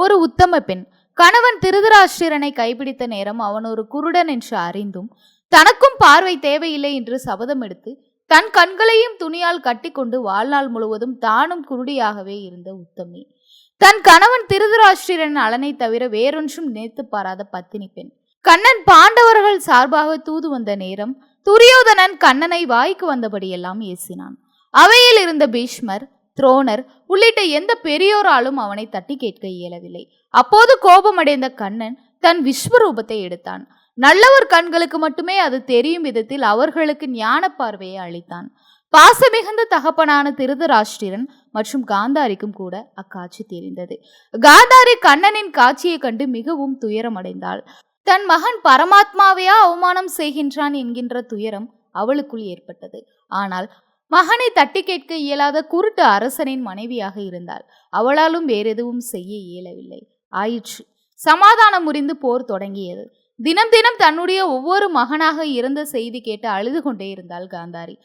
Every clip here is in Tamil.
ஒரு உத்தம பெண். கணவன் திருதராஷ்டிரனை கைப்பிடித்த நேரம் அவன் ஒரு குருடன் என்று அறிந்தும் தனக்கும் பார்வை தேவையில்லை என்று சபதம் எடுத்து தன் கண்களையும் துணியால் கட்டிக்கொண்டு வாழ்நாள் முழுவதும் தானும் குருடியாகவே இருந்த உத்தமி. தன் கணவன் திருதராஷ்டிரன் அலனை தவிர வேறொன்றும் நினைத்து பாராத பத்தினி பெண். கண்ணன் பாண்டவர்கள் சார்பாக தூது வந்த நேரம் துரியோதனன் கண்ணனை வாய்க்கு வந்தபடியெல்லாம் ஏசினான். அவையில் இருந்த பீஷ்மர் துரோணர் உள்ளிட்ட எந்த பெரியோராலும் அவனை தட்டி கேட்க இயலவில்லை. அப்போது கோபமடைந்த கண்ணன் தன் விஸ்வரூபத்தை எடுத்தான். நல்லவர் கண்களுக்கு மட்டுமே அது தெரியும் விதத்தில் அவர்களுக்கு ஞான பார்வையை அளித்தான். பாசமிகுந்த தகப்பனான திருதராஷ்டிரன் மற்றும் காந்தாரிக்கும் கூட அக்காட்சி தெரிந்தது. காந்தாரி கண்ணனின் காட்சியை கண்டு மிகவும் துயரமடைந்தாள். தன் மகன் பரமாத்மாவையா அவமானம் செய்கின்றான் என்கின்ற துயரம் அவளுக்குள் ஏற்பட்டது. ஆனால் மகனை தட்டி கேட்க இயலாத குருட்டு அரசனின் மனைவியாக இருந்தாள். அவளாலும் வேறெதுவும் செய்ய இயலவில்லை. ஆயிற்று. சமாதானம் முறிந்து போர் தொடங்கியது. தினம் தினம் தன்னுடைய ஒவ்வொரு மகனாக இறந்த செய்தி கேட்டு அழுது கொண்டே இருந்தாள் காந்தாரி.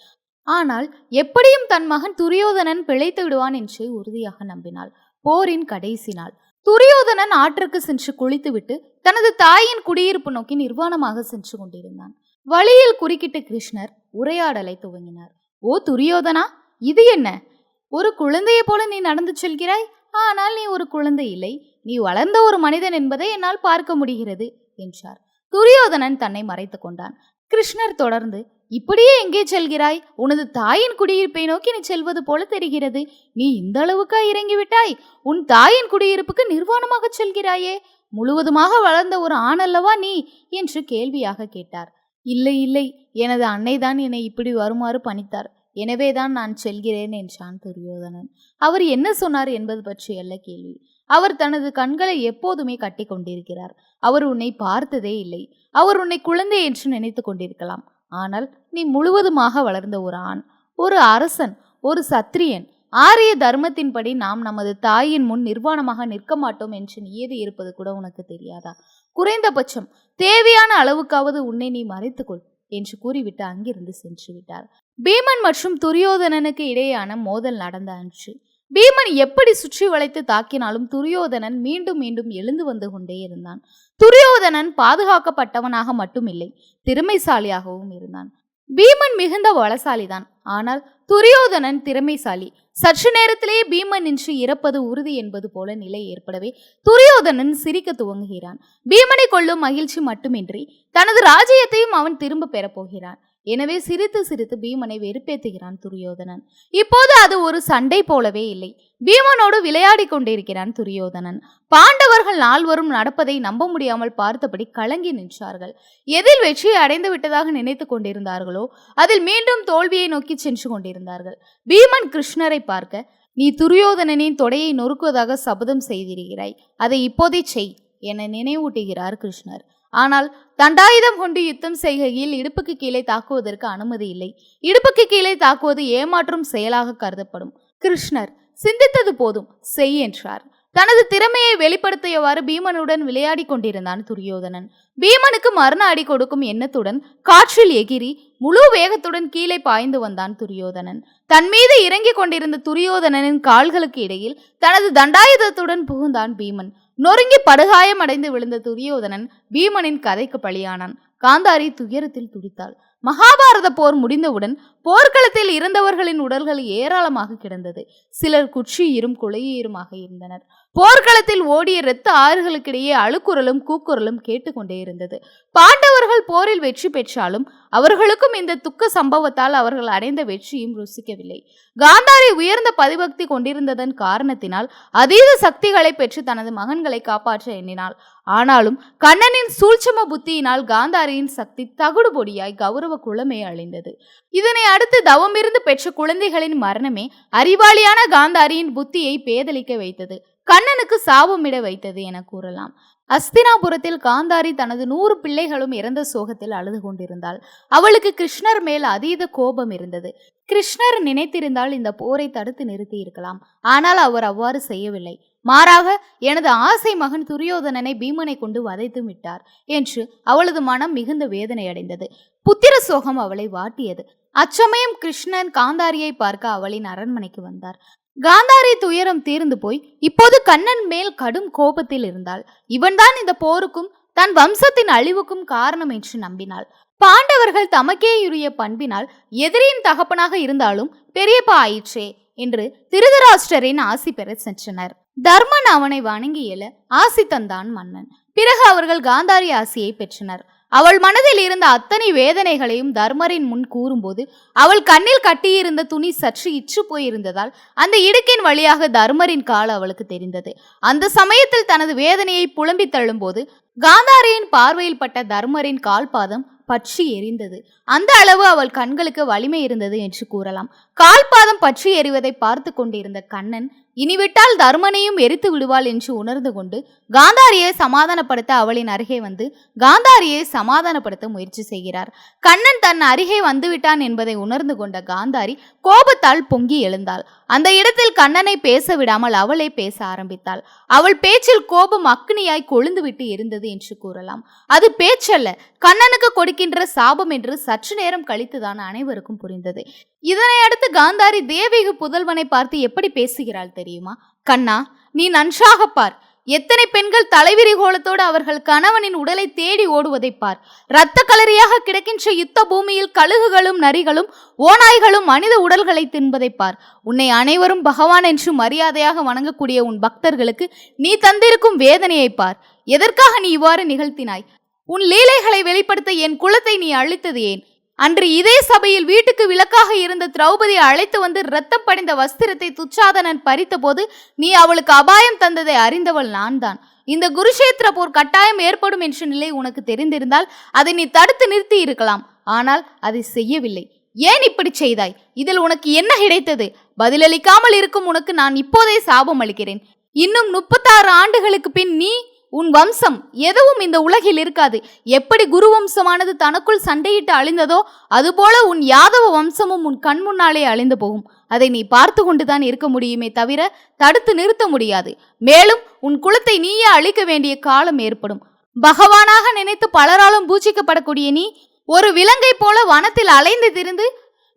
ஆனால் எப்படியும் தன் மகன் துரியோதனன் பிழைத்து விடுவான் என்று உறுதியாக நம்பினாள். போரின் கடைசி நாள். துரியோதனன் ஆற்றுக்கு சென்று குளித்துவிட்டு தனது தாயின் குடியிருப்பு நோக்கி நிர்வாணமாக சென்று கொண்டிருந்தான். வழியில் குறுக்கிட்டு கிருஷ்ணர் உரையாடலை துவங்கினார். ஓ துரியோதனா இது என்ன? ஒரு குழந்தையைப் போல நீ நடந்து செல்கிறாய் ஆனால் நீ ஒரு குழந்தை இல்லை. நீ வளர்ந்த ஒரு மனிதன் என்பதை என்னால் பார்க்க முடிகிறது என்றார். துரியோதனன் தன்னை மறைத்து கொண்டான். கிருஷ்ணர் தொடர்ந்து இப்படியே எங்கே செல்கிறாய்? உனது தாயின் குடியிருப்பை நோக்கி நீ செல்வது போல தெரிகிறது. நீ இந்த அளவுக்கா இறங்கிவிட்டாய் உன் தாயின் குடியிருப்புக்கு நிர்வாணமாக செல்கிறாயே. முழுவதுமாக வளர்ந்த ஒரு ஆணல்லவா நீ? என்று கேள்வியாக கேட்டார். இல்லை இல்லை எனது அன்னைதான் என்னை இப்படி வருமாறு பணித்தார். எனவேதான் நான் செல்கிறேன் என்றான் துரியோதனன். அவர் என்ன சொன்னார் என்பது பற்றி அல்ல கேள்வி. அவர் தனது கண்களை எப்போதுமே கட்டி கொண்டிருக்கிறார். அவர் உன்னை பார்த்ததே இல்லை. அவர் உன்னை குழந்தை என்று நினைத்து கொண்டிருக்கலாம். ஆனால் நீ முழுவதுமாக வளர்ந்த ஒரு ஆண் ஒரு அரசன் ஒரு சத்திரியன். ஆரிய தர்மத்தின்படி நாம் நமது தாயின் முன் நிர்வாணமாக நிற்க மாட்டோம் என்று நியதி இருப்பது கூட உனக்கு தெரியாதா? குறைந்தபட்சம் தேவையான அளவுக்காவது உன்னை நீ மறைத்துக்கொள் என்று கூறிவிட்டு அங்கிருந்து சென்று விட்டார் பீமன் மற்றும் துரியோதனனுக்கு இடையேயான மோதல் நடந்த அன்று பீமன் எப்படி சுற்றி வளைத்து தாக்கினாலும் துரியோதனன் மீண்டும் மீண்டும் எழுந்து வந்து கொண்டே இருந்தான். துரியோதனன் பாதுகாக்கப்பட்டவனாக மட்டுமில்லை திறமைசாலியாகவும் இருந்தான். பீமன் மிகுந்த வளசாலிதான். ஆனால் துரியோதனன் திறமைசாலி. சற்று நேரத்திலேயே பீமன் நின்று இறப்பது உறுதி என்பது போல நிலை ஏற்படவே துரியோதனன் சிரிக்க துவங்குகிறான். பீமனை கொள்ளும் மகிழ்ச்சி மட்டுமின்றி தனது ராஜ்யத்தையும் அவன் திரும்ப பெறப்போகிறான் எனவே சிரித்து சிரித்து பீமனை வெறுப்பேத்துகிறான் துரியோதனன். இப்போது அது ஒரு சண்டை போலவே இல்லை. பீமனோடு விளையாடி கொண்டிருக்கிறான் துரியோதனன். பாண்டவர்கள் நால்வரும் நடப்பதை நம்ப முடியாமல் பார்த்தபடி கலங்கி நின்றார்கள். எதில் வெற்றியை அடைந்து விட்டதாக நினைத்து கொண்டிருந்தார்களோ அதில் மீண்டும் தோல்வியை நோக்கி சென்று கொண்டிருந்தார்கள். பீமன் கிருஷ்ணரை பார்க்க நீ துரியோதனனின் தொடையை நொறுக்குவதாக சபதம் செய்திருக்கிறாய். அதை இப்போதே செய் என நினைவூட்டுகிறார் கிருஷ்ணர். ஆனால் தண்டாயுதம் கொண்டு யுத்தம் செய்கையில் இடுப்புக்கு கீழே தாக்குவதற்கு அனுமதி இல்லை. இடுப்புக்கு கீழே தாக்குவது ஏமாற்றும் செயலாக கருதப்படும். கிருஷ்ணர் சிந்தித்தது போதும் செய் என்றார். தனது திறமையை வெளிப்படுத்தியவாறு பீமனுடன் விளையாடி கொண்டிருந்தான் துரியோதனன். பீமனுக்கு மரண அடி கொடுக்கும் எண்ணத்துடன் காற்றில் எகிரி முழு வேகத்துடன் கீழே பாய்ந்து வந்தான் துரியோதனன். தன் மீது இறங்கிக் கொண்டிருந்த துரியோதனனின் கால்களுக்கு இடையில் தனது தண்டாயுதத்துடன் புகுந்தான் பீமன். நொறுங்கி படுகாயமடைந்து விழுந்த துரியோதனன் பீமனின் கதைக்கு பலியானான். காந்தாரி துயரத்தில் துடித்தாள். மகாபாரத போர் முடிந்தவுடன் போர்க்களத்தில் இறந்தவர்களின் உடல்கள் ஏராளமாக கிடந்தது. சிலர் குற்றியீரும் குலையீருமாக இருந்தனர். போர்க்களத்தில் ஓடிய இரத்த ஆறுகளுக்கிடையே அழுக்குரலும் கூக்குரலும் கேட்டுக்கொண்டே இருந்தது. பாண்டவர்கள் போரில் வெற்றி பெற்றாலும் அவர்களுக்கும் இந்த துக்க சம்பவத்தால் அவர்கள் அடைந்த வெற்றியும் ருசிக்கவில்லை. காந்தாரி உயர்ந்த பதிபக்தி கொண்டிருந்ததன் காரணத்தினால் அதீத சக்திகளை பெற்று தனது மகன்களை காப்பாற்ற எண்ணினாள். ஆனாலும் கண்ணனின் சூழ்ச்சம புத்தியினால் காந்தாரியின் சக்தி தகுடு பொடியாய் கௌரவ குளமே அழிந்தது. இதனை அடுத்து தவமிருந்து பெற்ற குழந்தைகளின் மரணமே அறிவாளியான காந்தாரியின் புத்தியை பேதலிக்க வைத்தது. கண்ணனுக்கு சாபமிட வைத்தது என கூறலாம். அஸ்தினாபுரத்தில் காந்தாரி தனது நூறு பிள்ளைகளும் இறந்த சோகத்தில் அழுது கொண்டிருந்தாள். அவளுக்கு கிருஷ்ணர் மேல் அதீத கோபம் இருந்தது. கிருஷ்ணர் நினைத்திருந்தால் இந்த போரை தடுத்து நிறுத்தி இருக்கலாம். ஆனால் அவர் அவ்வாறு செய்யவில்லை. மாறாக எனது ஆசை மகன் துரியோதனனை பீமனை கொண்டு வதைத்து விட்டார் என்று அவளது மனம் மிகுந்த வேதனை அடைந்தது. புத்திர சோகம் அவளை வாட்டியது. அச்சமயம் கிருஷ்ணன் காந்தாரியை பார்க்க அவளின் அரண்மனைக்கு வந்தார். காந்தாரி துயரம் தீர்ந்து போய் இப்போது கண்ணன் மேல் கடும் கோபத்தில் இருந்தாள். இவன்தான் இந்த போருக்கும் தன் வம்சத்தின் அழிவுக்கும் காரணம் என்று நம்பினாள். பாண்டவர்கள் தமக்கேயுரிய பண்பினால் எதிரியின் தகப்பனாக இருந்தாலும் பெரியப்பா ஆயிற்றே என்று திருதராஷ்டரின் ஆசி பெறச் சென்றனர். தர்மன் அவனை வணங்கி எழ ஆசி தந்தான் மன்னன். பிறகு அவர்கள் காந்தாரி ஆசியை பெற்றனர். அவள் மனதில் இருந்த அத்தனை வேதனைகளையும் தர்மரின் முன் கூறும்போது அவள் கண்ணில் கட்டியிருந்த துணி சற்று இற்று போயிருந்ததால் அந்த இடுக்கின் வழியாக தர்மரின் கால் அவளுக்கு தெரிந்தது. அந்த சமயத்தில் தனது வேதனையை புலம்பி தள்ளும்போது காந்தாரியின் பார்வையில் பட்ட தர்மரின் கால்பாதம் பற்றி எரிந்தது. அந்த அளவு அவள் கண்களுக்கு வலிமை இருந்தது என்று கூறலாம். கால்பாதம் பற்றி எறிவதை பார்த்து கொண்டிருந்த கண்ணன் இனிவிட்டால் தர்மனையும் எரித்து விடுவாள் என்று உணர்ந்து கொண்டு காந்தாரியை சமாதானப்படுத்த அவளின் அருகே வந்து காந்தாரியை சமாதானப்படுத்த முயற்சி செய்கிறார். கண்ணன் தன் அருகே வந்துவிட்டான் என்பதை உணர்ந்து கொண்ட காந்தாரி கோபத்தால் பொங்கி எழுந்தாள். அந்த இடத்தில் கண்ணனை பேச விடாமல் அவளே பேச ஆரம்பித்தாள். அவள் பேச்சில் கோபம் அக்னியாய் கொழுந்துவிட்டு இருந்தது என்று கூறலாம். அது பேச்சல்ல. கண்ணனுக்கு கொடுக்கின்ற சாபம் என்று சற்று நேரம் கழித்துதான் அனைவருக்கும் புரிந்தது. இதனை அடுத்து காந்தாரி தேவிகு புதல்வனை பார்த்து எப்படி பேசுகிறாள் தெரியுமா? கண்ணா நீ நன்றாக பார். எத்தனை பெண்கள் தலைவிரி கோலத்தோடு அவர்கள் கணவனின் உடலை தேடி ஓடுவதை பார். இரத்த கலரியாக கிடக்கின்ற யுத்த பூமியில் கழுகுகளும் நரிகளும் ஓநாய்களும் மனித உடல்களை தின்பதை பார். உன்னை அனைவரும் பகவான் என்று மரியாதையாக வணங்கக்கூடிய உன் பக்தர்களுக்கு நீ தந்திருக்கும் வேதனையை பார். எதற்காக நீ இவ்வாறு நிகழ்த்தினாய்? உன் லீலைகளை வெளிப்படுத்த என் குலத்தை நீ அழித்தது ஏன்? அன்று இதே சபையில் வீட்டுக்கு விளக்காக இருந்த திரௌபதியை அழைத்து வந்து இரத்தம் படிந்த வஸ்திரத்தை துச்சாதனன் பறித்தபோது நீ அவளுக்கு அபாயம் தந்ததை அறிந்தவள் நான்தான். இந்த குருஷேத்திர போர் கட்டாயம் ஏற்படும் என்ற நிலை உனக்கு தெரிந்திருந்தால் அதை நீ தடுத்து நிறுத்தி இருக்கலாம். ஆனால் அதை செய்யவில்லை. ஏன் இப்படி செய்தாய்? இதில் உனக்கு என்ன கிடைத்தது? பதிலளிக்காமல் இருக்கும் உனக்கு நான் இப்போதே சாபம் அளிக்கிறேன் இன்னும் முப்பத்தாறு ஆண்டுகளுக்கு பின் நீ உன் வம்சம் எதுவும் இந்த உலகில் இருக்காது. எப்படி குரு வம்சமானது தனக்குள் சண்டையிட்டு அழிந்ததோ அதுபோல உன் யாதவ வம்சமும் உன் கண் முன்னாலே அழிந்து போகும். அதை நீ பார்த்து கொண்டுதான் இருக்க முடியுமே தவிர தடுத்து நிறுத்த முடியாது. மேலும் உன் குலத்தை நீயே அழிக்க வேண்டிய காலம் ஏற்படும். பகவானாக நினைத்து பலராலும் பூஜிக்கப்படக்கூடிய நீ ஒரு விலங்கை போல வனத்தில் அலைந்து திரிந்து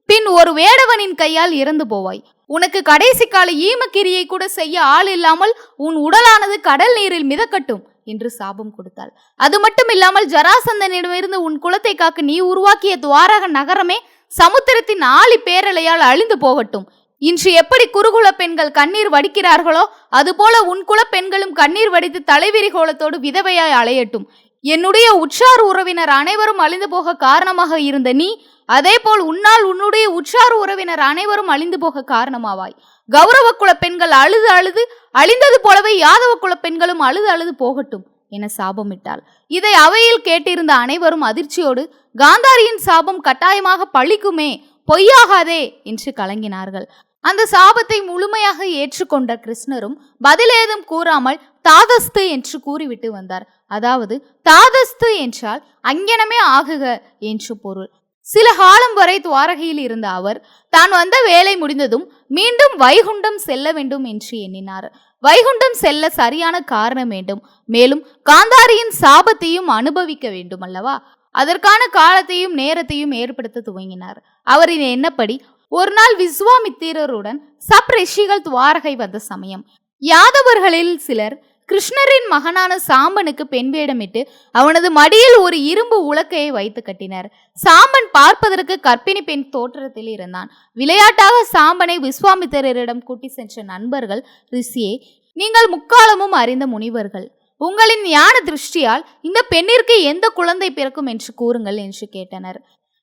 பின் ஒரு வேடவனின் கையால் இறந்து போவாய். உனக்கு கடைசி கால ஈமக்கிரியை கூட செய்ய ஆள் இல்லாமல் உன் உடலானது கடல் நீரில் மிதக்கட்டும் என்று சாபம் கொடுத்தாள். அது மட்டும் இல்லாமல் ஜராசந்தனிடமிருந்து உன் குலத்தை காக்க நீ உருவாக்கிய துவாரக நகரமே சமுத்திரத்தின் ஆளி பேரலையால் அழிந்து போகட்டும். இன்று எப்படி குறுகுல பெண்கள் கண்ணீர் வடிக்கிறார்களோ அதுபோல உன் குல பெண்களும் கண்ணீர் வடித்து தலைவிரி கோலத்தோடு விதவையாய் அலையட்டும். என்னுடைய உற்றார் உறவினர் அனைவரும் அழிந்து போக காரணமாக இருந்த நீ அதேபோல் உன்னால் உன்னுடைய உற்றார் உறவினர் அனைவரும் அழிந்து போக காரணமாவாய். கௌரவ குல பெண்கள் அழுது அழுது அழிந்தது போலவே யாதவ குல பெண்களும் அழுது அழுது போகட்டும் என சாபமிட்டாள். இதை அவையில் கேட்டிருந்த அனைவரும் அதிர்ச்சியோடு காந்தாரியின் சாபம் கட்டாயமாக பழிக்குமே பொய்யாகாதே என்று கலங்கினார்கள். அந்த சாபத்தை முழுமையாக ஏற்றுக்கொண்ட கிருஷ்ணரும் பதிலேதும் கூறாமல் தாதஸ்து என்று கூறிவிட்டு வந்தார். அதாவது தாதஸ்து என்றால் அங்கனமே ஆகுக என்று பொருள். சில காலம் வரை துவாரகையில் இருந்த அவர் தான் வந்த வேலை முடிந்ததும் மீண்டும் வைகுண்டம் செல்ல வேண்டும் என்று எண்ணினார். வைகுண்டம் செல்ல சரியான காரணம் வேண்டும். மேலும் காந்தாரியின் சாபத்தையும் அனுபவிக்க வேண்டும் அல்லவா அதற்கான காலத்தையும் நேரத்தையும் ஏற்படுத்த துவங்கினார். அவரின் எண்ணப்படி ஒரு நாள் விஸ்வாமித்திரருடன் சப் ரிஷிகள் துவாரகை வந்த சமயம் யாதவர்களில் சிலர் கிருஷ்ணரின் மகனான சாம்பனுக்கு பெண் வேடமிட்டு அவனது மடியில் ஒரு இரும்பு உலக்கையை வைத்து கட்டினர். சாம்பன் பார்ப்பதற்கு கற்பிணி பெண் தோற்றத்தில் இருந்தான். விளையாட்டாக சாம்பனை விஸ்வாமித்திரரிடம் கூட்டி சென்ற நண்பர்கள் ரிஷியே நீங்கள் முக்காலமும் அறிந்த முனிவர்கள். உங்களின் ஞான திருஷ்டியால் இந்த பெண்ணிற்கு எந்த குழந்தை பிறக்கும் என்று கூறுங்கள் என்று கேட்டனர்.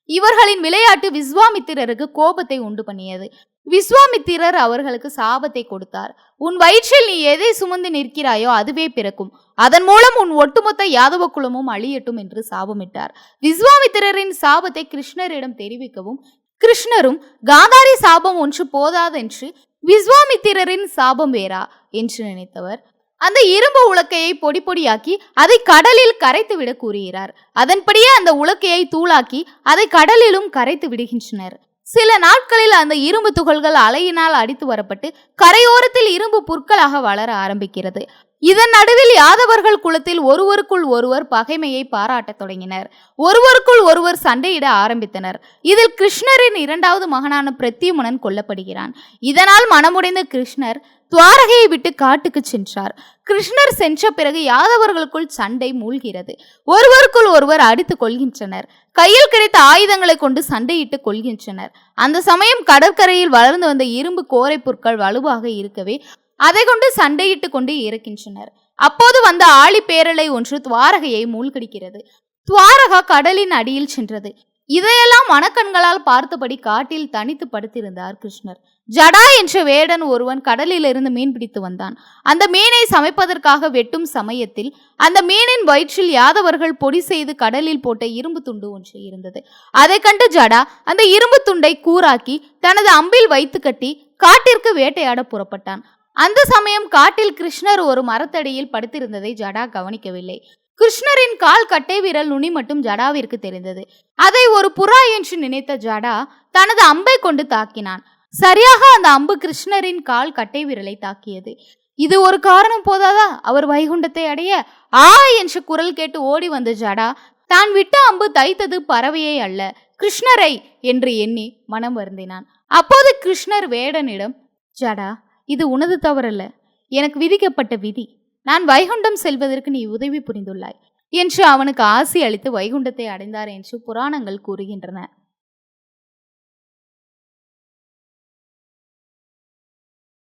இவர்களின் விளையாட்டு விஸ்வாமித்திரருக்கு கோபத்தை உண்டு பண்ணியது. விஸ்வாமித்திரர் அவர்களுக்கு சாபத்தை கொடுத்தார். உன் வயிற்றில் நீ எதை சுமந்து நிற்கிறாயோ அதுவே பிறக்கும். அதன் மூலம் உன் ஒட்டுமொத்த யாதவ குலமும் அழியட்டும் என்று சாபமிட்டார். விஸ்வாமித்திரரின் சாபத்தை கிருஷ்ணரிடம் தெரிவிக்கவும் கிருஷ்ணரும் காந்தாரி சாபம் ஒன்று போதாதென்று விஸ்வாமித்திரரின் சாபம் வேறா? என்று நினைத்தவர். அந்த இரும்பு உலக்கையை பொடி பொடியாக்கி அதை கடலில் கரைத்து விட கூறுகிறார். அதன்படியே அந்த உலக்கையை தூளாக்கி அதை கடலிலும் கரைத்து விடுகின்றனர் சில நாட்களில் அந்த இரும்பு துகள்கள் அலையினால் அடித்து வரப்பட்டு கரையோரத்தில் இரும்பு புற்களாக வளர ஆரம்பிக்கிறது. இதன் நடுவில் யாதவர்கள் குலத்தில் ஒருவருக்குள் ஒருவர் பகைமையை பாராட்டத் தொடங்கினர். ஒருவருக்குள் ஒருவர் சண்டையிட ஆரம்பித்தனர். இதில் கிருஷ்ணரின் இரண்டாவது மகனான பிரத்யுமனன் கொல்லப்படுகிறான். இதனால் மனமுடைந்த கிருஷ்ணர் துவாரகையை விட்டு காட்டுக்கு சென்றார். கிருஷ்ணர் சென்ற பிறகு யாதவர்களுக்குள் சண்டை மூழ்கிறது. ஒருவருக்குள் ஒருவர் அடித்துக் கொள்கின்றனர். கையில் கிடைத்த ஆயுதங்களை கொண்டு சண்டையிட்டு கொள்கின்றனர். அந்த சமயம் கடற்கரையில் வளர்ந்து வந்த இரும்பு கோரை பொருட்கள் வலுவாக இருக்கவே அதை கொண்டு சண்டையிட்டு கொண்டு இறக்கின்றனர் அப்போது வந்த ஆழி பேரலை ஒன்று துவாரகையை மூழ்கடிக்கிறது. துவாரகா கடலின் அடியில் சென்றது. இதையெல்லாம் மனக்கண்களால் பார்த்தபடி காட்டில் தனித்து படுத்திருந்தார் கிருஷ்ணர். ஜடா என்ற வேடன் ஒருவன் கடலிலிருந்து மீன் பிடித்து வந்தான். அந்த மீனை சமைப்பதற்காக வெட்டும் சமயத்தில் அந்த மீனின் வயிற்றில் யாதவர்கள் பொடி செய்து கடலில் போட்ட இரும்பு துண்டு ஒன்று இருந்தது. அதை கண்டு ஜடா அந்த இரும்பு துண்டை கூராக்கி தனது அம்பில் வைத்து கட்டி காட்டிற்கு வேட்டையாட புறப்பட்டான். அந்த சமயம் காட்டில் கிருஷ்ணர் ஒரு மரத்தடியில் படுத்திருந்ததை ஜடா கவனிக்கவில்லை. கிருஷ்ணரின் கால் கட்டை விரல் நுனி மட்டும் ஜடாவிற்கு தெரிந்தது. அதை ஒரு புறா என்று நினைத்த ஜடா தனது அம்பை கொண்டு தாக்கினான். சரியாக அந்த அம்பு கிருஷ்ணரின் கால் கட்டை விரலை தாக்கியது. இது ஒரு காரணம் போதாதா? அவர் வைகுண்டத்தை அடைய ஆ என்ற குரல் கேட்டு ஓடி வந்த ஜடா தான் விட்ட அம்பு தைத்தது பறவையை அல்ல கிருஷ்ணரை என்று எண்ணி மனம் வருந்தினான். அப்போது கிருஷ்ணர் வேடனிடம் ஜடா இது உனது தவறல்ல. எனக்கு விதிக்கப்பட்ட விதி. நான் வைகுண்டம் செல்வதற்கு நீ உதவி புரிந்துள்ளாய். என்று அவனுக்கு ஆசி அளித்து வைகுண்டத்தை அடைந்தார் என்று புராணங்கள் கூறுகின்றன.